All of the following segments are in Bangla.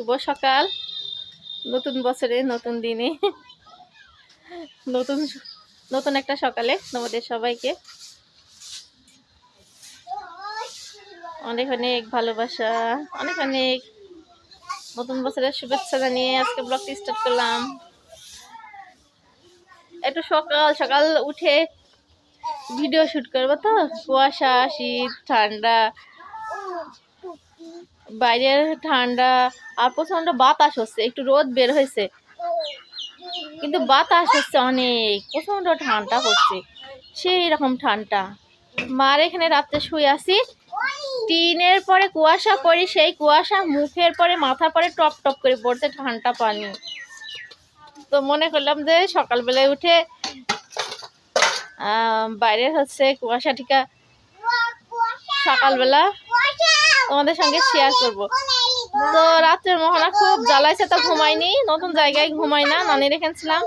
শুভ সকাল। নতুন বছরে, নতুন দিনে। নতুন নতুন একটা সকালে তোমাদের সবাইকে। অনেক অনেক ভালোবাসা, অনেক অনেক নতুন বছরের শুভেচ্ছা জানিয়ে আজকে ব্লগটি স্টার্ট করলাম। একটু সকাল সকাল উঠে ভিডিও শুট করব তো। কুয়াশা, শীত, ঠান্ডা। বাইরের ঠান্ডা আর প্রচণ্ড বাতাস হচ্ছে, একটু রোদ বের হয়েছে। কিন্তু বাতাস হচ্ছে অনেক প্রচণ্ড ঠান্ডা হচ্ছে সেই রকম ঠান্ডা। মার এখানে রাত্রে শুয়ে আছি। টিনের পরে কুয়াশা পড়ি, সেই কুয়াশা মুখের পরে মাথার পরে টপ টপ করে পড়ছে ঠান্ডা পানি। তো মনে করলাম যে সকালবেলায় উঠে বাইরে হচ্ছে কুয়াশা ঠিকা সকালবেলা তোমাদের সঙ্গে শেয়ার করব। তো রাত্রের মোহনা খুব জ্বালাইছে তো ঘুমাইনি নতুন জায়গায় ঘুমাই না নানি রেখেছিলাম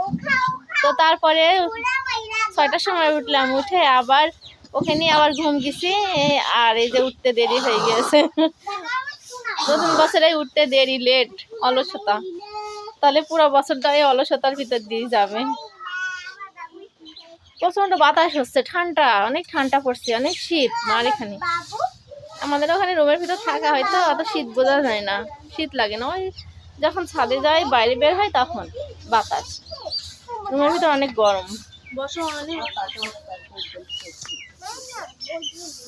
তো তারপরে ছয়টার সময় উঠলাম, উঠে আবার ওখানে আবার ঘুম গেছি, আর এই যে উঠতে দেরি হয়ে গেছে। নতুন বছরে উঠতে দেরি লেট অলসতা। তাহলে পুরো বছরটা এই অলসতার ভিতর দিয়ে যাবে। প্রচণ্ড বাতাস হচ্ছে, ঠান্ডা, অনেক ঠান্ডা পড়ছে, অনেক শীত মার এখানে আমাদের ওখানে রুমের ভিতর থাকা হয় তো অত শীত বোঝা যায় না। শীত লাগে না। ওই যখন ছাদে যায় বাইরে বের হয় তখন বাতাস। রুমের ভিতর অনেক গরম।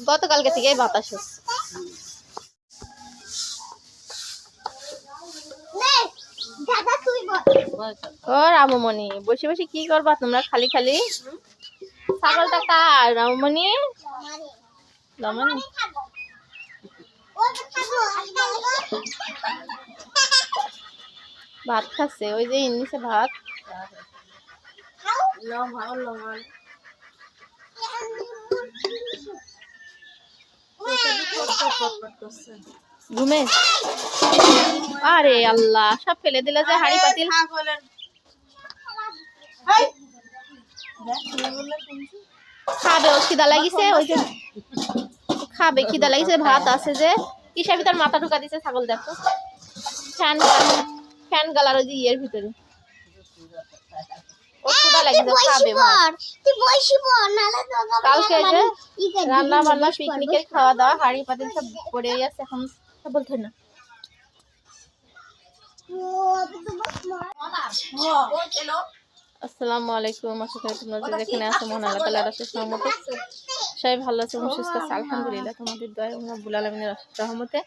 গতকালকে থেকেই বাতাস হচ্ছে। ও রামমণি বসে বসে কি করবা তোমরা? খালি খালি? ছাগলটা কার? রামমণি? রামমণি ভাত খাচ্ছে ওই যে ইংলিশে ভাত। ঘুমে? আরে আল্লাহ সব ফেলে দিলে যে হাড়ি পাতিল। খাবে ও খিদা লাগিছে ওই যে খাবে খিদা লাগিছে ভাত আছে যে। কিসের ভিতর মাথা ঢুকা দিছে ছাগল দেখো? ফ্যান ফ্যান গালার ওই যে ইয়ের ভিতরে। ও খিদা লাগিছে খাবে ভাত কালকে যে রান্না বান্না পিকনিকের খাওয়া দাওয়া হাড়ি পাতিল সব পড়ে গেছে এখন। বলতে হয় না। আসসালামু আলাইকুম। আশা করি তোমরা যে যেখানে আছো? মন আল্লাহ তালা রসের সহমতে। সবাই ভালো আছে এবং সুস্থ আছে। আলহামদুলিল্লাহ তোমাদের দয়া এবং রব্বুল আলমিনের রহমতে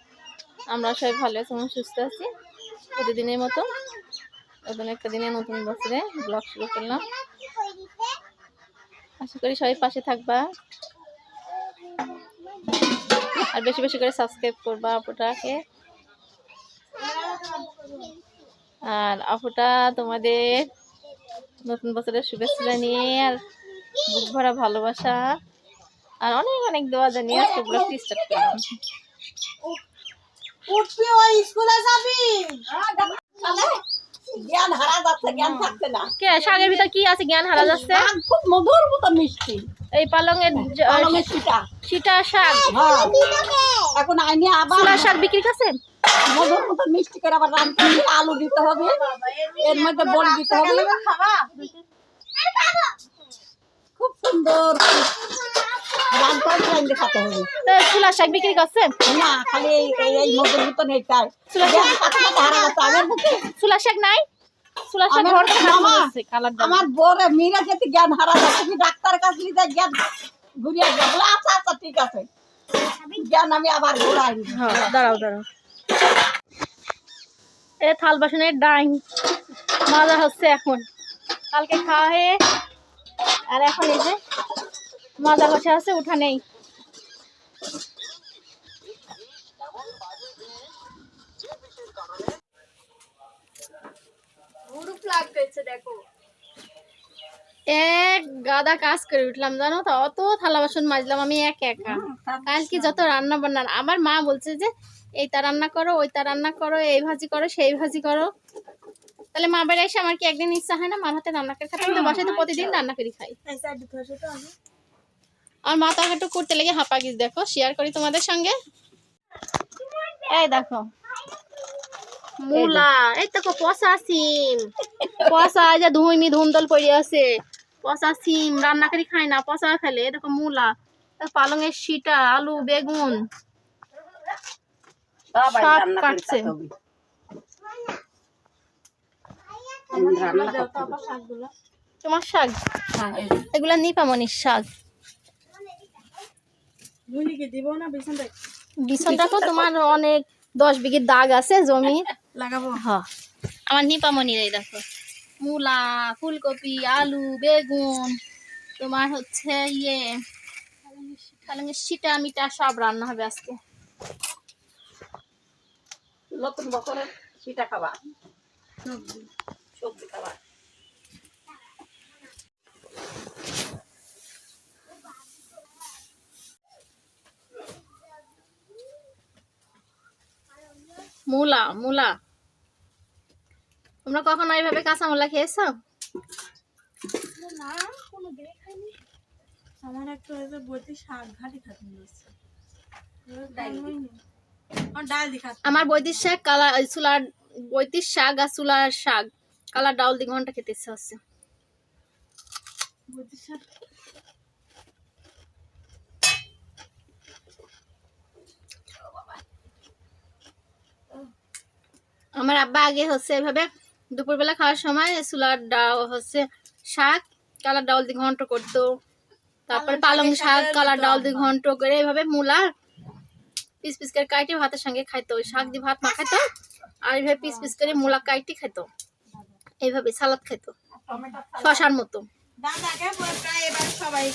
আমরা সবাই ভালো আছি এবং সুস্থ আছি। প্রতিদিনের মতো নতুন একটা দিনে নতুন বছরে ব্লগ শুরু করলাম। আশা করি সবাই পাশে থাকবা। আর বেশি বেশি করে সাবস্ক্রাইব করবা আপুটাকে। আর আপুটা তোমাদের নতুন বছরের শুভেচ্ছা জানিয়ে আর বুক ভরা ভালোবাসা। আর অনেক অনেক দোয়া জানিয়ে আজকে ব্লগটি স্টার্ট করলাম কে শাকের ভিতর কি আছে? জ্ঞান হারা যাচ্ছে? খুব মধুর মতো মিষ্টি। এই পালংয়ের শাক হ্যাঁ। এখন আইনি আবার শাক বিক্রি করছেন? মধুর মতো মিষ্টি করে আবার রান্না করে আলু দিতে হবে এর মধ্যে বড়ি দিতে হবে। খুব সুন্দর। রান্না করে রান্না খাতে হবে। তো শাক বিক্রি করছেন? না খালি এই এই- এই মধুর মতো নেই জ্ঞান থাকছে হারা যাচ্ছে আগের মধ্যে ছোলা শাক নাই? ছোলা শাক আমার বড় মেয়েরা যেতে জ্ঞান হারা তুমি ডাক্তার কাছে জ্ঞান ঘুরিয়ে আচ্ছা আচ্ছা ঠিক আছে। জ্ঞান আমি আবার ঘুরাই। হ্যাঁ দাঁড়াও দাঁড়াও। এ থাল বাসনের ডাইং মজা হচ্ছে এখন। কালকে খাওয়া হয়ে আর এখন এই যে মজা বসে আছে উঠা নেই এক গাদা কাজ করে উঠলাম জানো তো? অত থালা বাসন মাজলাম আমি এক একা। কালকে যত রান্না বান্না আমার মা বলছে যে এইটা রান্না করো ওইটা রান্না করো এই ভাজি করো সেই ভাজি করো। তাহলে মা বাড়ি এসে আমার কি একদিন ইচ্ছা হয় না মার হাতে রান্না করে খাতে আমি তো বাসায় তো প্রতিদিন রান্না করে খাই। আর মা তো একটু করতে লেগে হাঁপা গিস দেখো শেয়ার করি তোমাদের সঙ্গে। এই দেখো। মূলা এই তো পচা সিম। পচা যে ধুইমি ধুন্দল পড়ে আছে। পচা সিম রান্না করে খাই না পচা ফেলে এই দেখো মূলা। এই পালংয়ের শিটা আলু বেগুন। কাটছে। তোমার শাক? হ্যাঁ, এগুলা নিপামনির শাক। বিছন তোমার অনেক দশ বিঘির দাগ আছে জমি। লাগাবো। হ্যাঁ আমার নিপামনির এই দেখো। মূলা ফুলকপি আলু বেগুন তোমার হচ্ছে ইয়ে পালংয়ের শিটা মিটা সব রান্না হবে আজকে। নতুন বছরের সেটা খাবা। সবজি। খাবা। মূলা মূলা। তোমরা কখনো এইভাবে কাঁচা মূলা খেয়েছো আমার একটা ওই যে বইতে শাক ঘাটি খাতে আমার ডাল বৈদিক শাক কালা চুলার বৈদিক শাক আর চুলার শাক। কালার ডাউল দি ঘণ্টা খেতে ইচ্ছা হচ্ছে। আমার আব্বা আগে হচ্ছে এভাবে দুপুরবেলা খাওয়ার সময় চুলার ডাল হচ্ছে শাক কালার ডাউল দিয়ে ঘন্ট করতো। তারপরে পালং শাক কালার ডাউল দিয়ে ঘন্ট করে এভাবে মূলা পিস পিস করে কাইটে ভাতের সঙ্গে খাইতো ওই শাক দিয়ে ভাত মাখাইতো আর এইভাবে পিস পিস করে মূলা কাইটে খাইতো। এইভাবে সালাদ খাইতো। শশার মতো। সবাই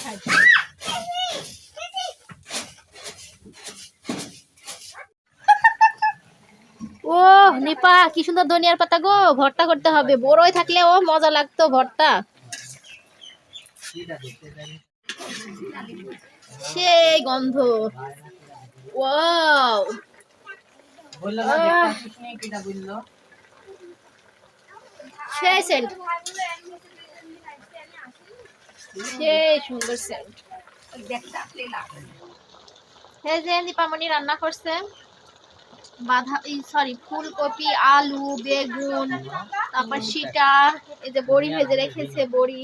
ও নিপা কি সুন্দর ধনিয়ার পাতা গো ভর্তা করতে হবে। বড়ই থাকলে ও মজা লাগতো ভর্তা। সেই গন্ধ। ওয়াও সেই সেন্ট সেই সুন্দর সেন্ট এই যে দীপামণি রান্না করছে বাধা সরি ফুলকপি আলু বেগুন তারপর সিটা এই যে বড়ি ভেজে রেখেছে বড়ি।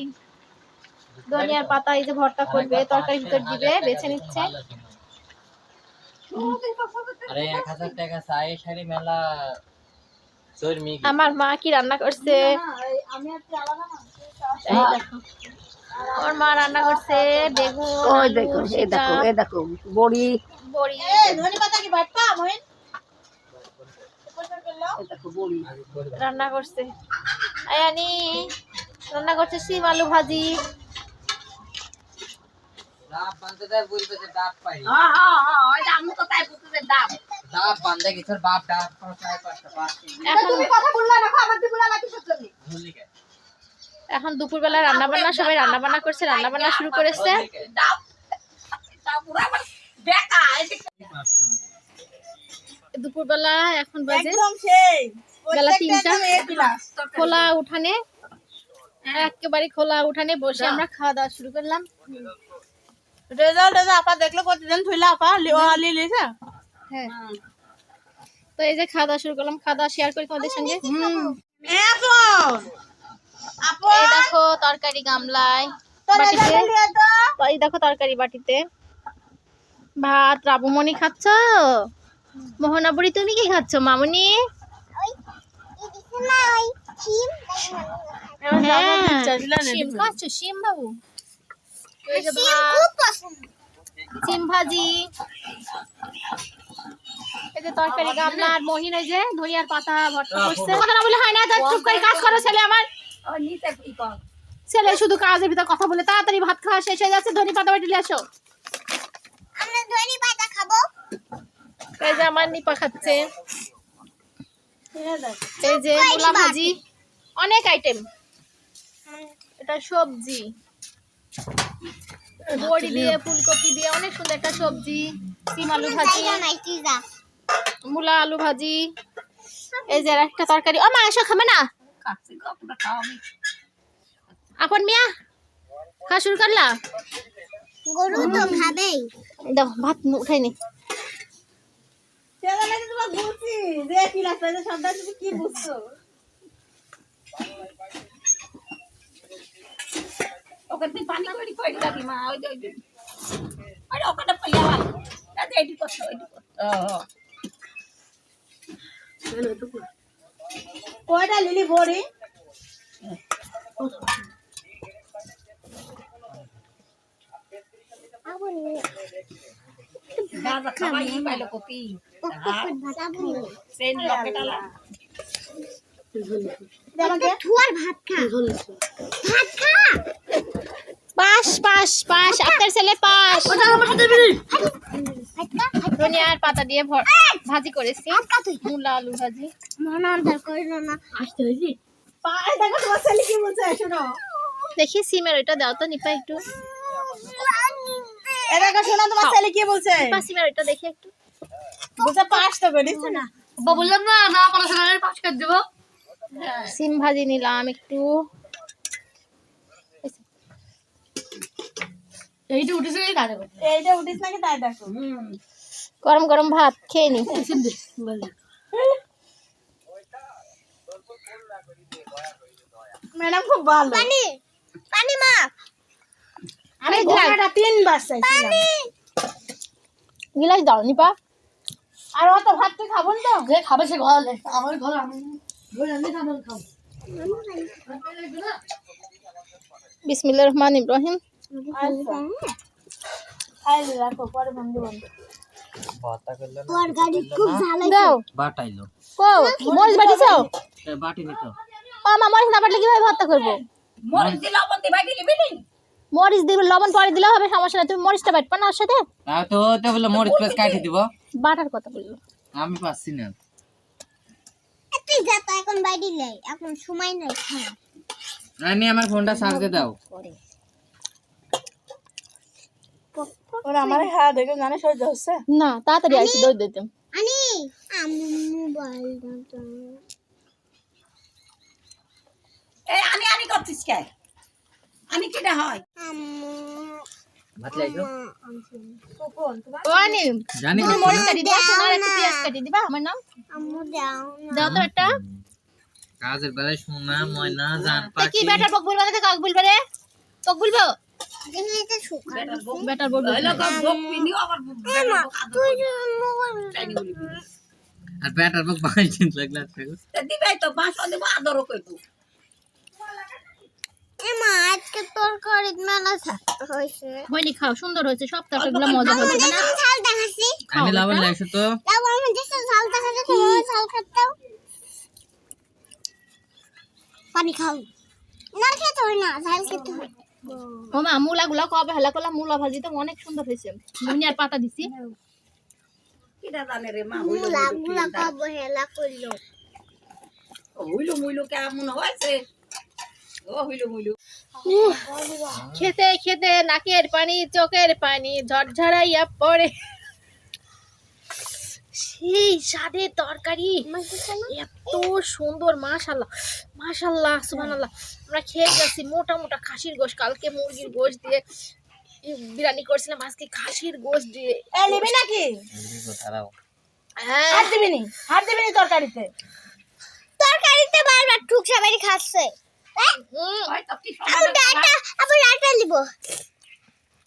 ধনিয়ার পাতা এই যে ভর্তা করবে তরকারির ভিতর দিবে বেছে নিচ্ছে। আরে এক হাজার টাকা চাই শাড়ি মেলা। চর্মি আমার মা কি রান্না করছে? আমি আর চালাবো না এই দেখো। ওর মা রান্না করছে বেগুন ওই দেখো এই দেখো এই দেখো বড়ি। বড়ি। ধনে পাতা কি বাটপা মহিন? রান্না করছে। আয়ানি রান্না করছে শিম আলু ভাজি। ডাব বাঁধতে দেয় বলবে যে ডাব পাই হ্যাঁ হ্যাঁ হ্যাঁ ওই আমি তো তাই বুঝতে ডাব ডাব বাঁধে কি তোর বাপ ডাব কোনো চাই পাঁচটা পাঁচ এখন তুমি কথা বললা না খাবার দিবলা না কিসের জন্য? ভুলি গে এখন দুপুরবেলা রান্না বান্না সবাই রান্না বান্না করছে রান্না বান্না শুরু করেছে। ডাব ডাব পুরা আমার বেকা এই যে দুপুরবেলা এখন বাজে বেলা তিনটা। খোলা উঠানে একেবারে খোলা উঠানে বসে আমরা খাওয়া দাওয়া শুরু করলাম। রেজাল্ট রেজাল্ট আপা দেখলে প্রতিদিন থইলা আপা লিওয়া লিলিছে হ্যাঁ। তো এই যে খাওয়া শুরু করলাম খাওয়া শেয়ার করি তোমাদের সঙ্গে। এই দেখো তরকারি গামলায় এই দেখো তরকারি বাটিতে। ভাত রাবুমণি খাচ্ছ? মোহনা বুড়ি তুমি কি খাচ্ছ মামনি? হ্যাঁ। শিম খাচ্ছ শিম বাবু? এই যে ভাত, শিম ভাজি। এই যে তরকারি গামলা আর মহিন এই যে ধনিয়ার পাতা ভর্তা করছে। কথা না বলে হয় না চুপ করে কাজ করো ছেলে আমার। ছেলে শুধু কাজের ভিতর কথা বলে তাড়াতাড়ি ভাত খাওয়া শেষ হয়ে যাচ্ছে ধনি পাতা বাটিলে আসো। এই যে আমার নিপা খাচ্ছে। এই যে মূলা ভাজি। অনেক আইটেম এটা সবজি। বড়ি দিয়ে ফুলকপি দিয়ে অনেক সুন্দর একটা সবজি সিম আলু ভাজি মূলা আলু ভাজি এই যে একটা তরকারি। ও মাংস খাবে না? আপন মিয়া খাওয়া শুরু করলা? গরু তো খাবেই। দাও ভাত উঠাই নি। কি বুঝছ? তুই পানি করে করে দিবি মা? ওই ওই যে। আরে ওখানে পাইয়া ভাই দাদা কয়টা লিলি ভরি দাদা খাবাই পাইলো কপি। সেই লকেটালা আমাকে। থুয়ার ভাত খা। ভাত খা! Pass pass pass. আপনার ছেলে পাস। ধনিয়ার পাতা দিয়ে ভর- ভাজি করেছি। মূলা আলু ভাজি। দেখো তোমার ছেলে কি বলছে শোনো। দেখি সিমের ওইটা দাও তো নিপা একটু। এ দেখো শোনো তোমার ছেলে কি বলছে? নিপা সিমের ওইটা দেখি একটু। তো না। বললাম না না পড়াশোনার পাস করে দেবো। সিম ভাজি নিলাম একটু। এইটা উঠেছে কাজে এইটা উঠিস নাকি তাই দেখো। গরম গরম ভাত খেয়ে নি। ম্যাডাম খুব ভালো। পানি পানি মা। আমি ঘোড়াটা তিনবার চাইছিলাম। গিলাস দাও নিপা আর অত ভাত তুই খাব না তো? যে খাবে সে ঘর আমার ঘর আমি বিসমিল্লাহ রহমান ইব্রাহিম মরিচ দিল দিলি দিবে লবণ পরে দিলেও হবে সমস্যা নেই তুমি মরিচটা বাটবা না ওর সাথে তো তো বলে মরিচ পেঁয়াজ কাটি দিব বাটার কথা বলল আমি পাচ্ছি না তুই যা তো এখন বাইরে লাই এখন সময় নাই আমি আমার ফোনটা চার্জে দাও। ওরা আমার হ্যাঁ দেখে জানে সহ্য হচ্ছে। না তাড়াতাড়ি আসি দৌড় দিতাম আনি। আমি মোবাইল এই আনি আনি করছিস কে? আনি কিটা হয়? আম্মু ভাত লাইছো ও আনি। জানি তুমি না। মরিচ কাটি দিবা তোমার একটা পেঁয়াজ কাটি দিবা আমার নাম? আম্মু দাও না। দাও তো একটা। কাজের বেলায় সোনা ময়না জান কি পাখি। ব্যাটার পক বলবা না কাক বলবে রে? পক বলব আর লাগলা দিবাই তো দেবো আদরও মেলা হয়েছে। খাও সুন্দর হয়েছে সব তরকারিগুলো মজা হয়েছে না? ঝাল দেখাচ্ছি। আমি লাবণ লাইছো তো। আমি ঝাল তোমার ঝাল পানি খাও। না খেতে হয় না ঝাল খেতে হয়। ও মা মূলা গুলা কবে হেলা করলাম মূলা ভাজি তো অনেক সুন্দর হয়েছে। ধনিয়ার পাতা দিছি। কিটা জানে রে মা মুলা? কব হেলা করল হইল মুইলো কেমন হয়েছে? ও হইল মুইলো খেতে খেতে নাকের পানি চোখের পানি ঝরঝরাইয়া পড়ে। সেই স্বাদের তরকারি এত সুন্দর মাশাল্লাহ মাশাল্লাহ সুবহানাল্লাহ। আমরা খেয়ে গেছি মোটা মোটা খাসির গোশ কালকে মুরগির গোশ দিয়ে বিরিয়ানি করেছিলাম আজকে খাসির গোশ দিয়ে। এ নিবি নাকি? হ্যাঁ। হাত দিবি নি হাত দিবি নি তরকারিতে। তরকারিতে বারবার টুক সাবারি খাচ্ছে। হুম, হয়তো কি আবু ডাটা আবু ডাটা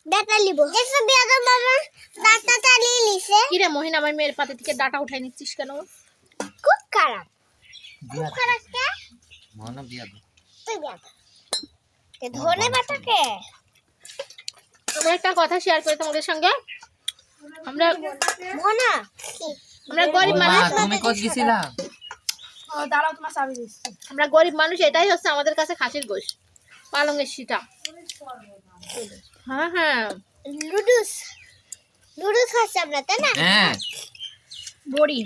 ডাটা লিব দেখছ বিয়াদব বাবা ডাটা চালিয়ে লিছে কি রে মহিন আমার মেয়ের পাতে থেকে ডাটা উঠাই নিচ্ছিস কেন? খুব খারাপ। বিয়া খারাপ কে বিয়া দাও। তুই তে ধনে বাটাকে একটা কথা শেয়ার করি তোমাদের সঙ্গে। আমরা মোনা আমরা গরিব মানুষ। তুমি কত গেছিলা? দাঁড়াও তোমার চাবি দিচ্ছি। আমরা গরিব মানুষ এটাই হচ্ছে আমাদের কাছে খাসির গোশ পালংয়ের সিটা হ্যাঁ হ্যাঁ। লুডুস লুডুস খাচ্ছে আমরা তাই না? হ্যাঁ। বড়ি।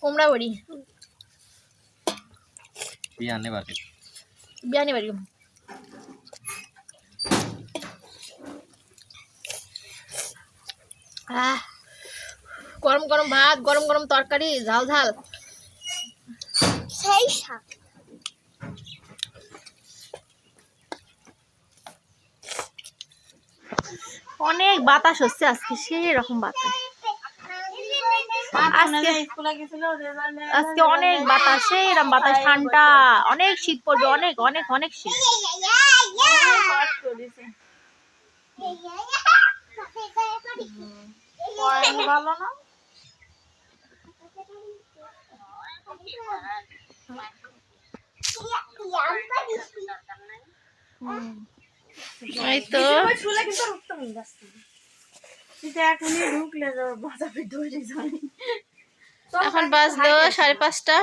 কুমড়া বড়ি। বাটি বিয়ানি বাড়ি আহ গরম গরম ভাত গরম গরম তরকারি ঝাল ঝাল সেই শাক অনেক বাতাস হচ্ছে আজকে সেই রকম বাতাস। আজকে অনেক বাতাস এরম বাতাস ঠান্ডা অনেক শীত পড়বে অনেক অনেক অনেক শীত। ভালো না? এই তো। এখনই ঢুকলে ধরে এখন বাজলো সাড়ে পাঁচটা।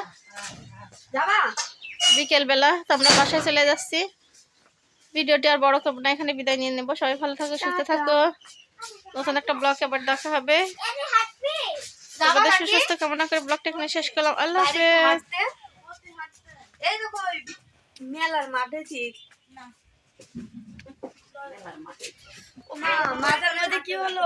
যাবা? বিকেল বেলা তো আমরা বাসায় চলে যাচ্ছি। ভিডিওটি আর বড় করব না এখানে বিদায় নিয়ে নেব। সবাই ভালো থাকো সুস্থ থাকো। নতুন একটা ব্লগ আবার দেখা হবে। তোমাদের সুস্বাস্থ্য কামনা করে ব্লগটা এখানে শেষ করলাম। আল্লাহ হাফেজ। এই দেখো ওই মেলার মাঠে ঠিক? মাঠের মধ্যে কি হলো?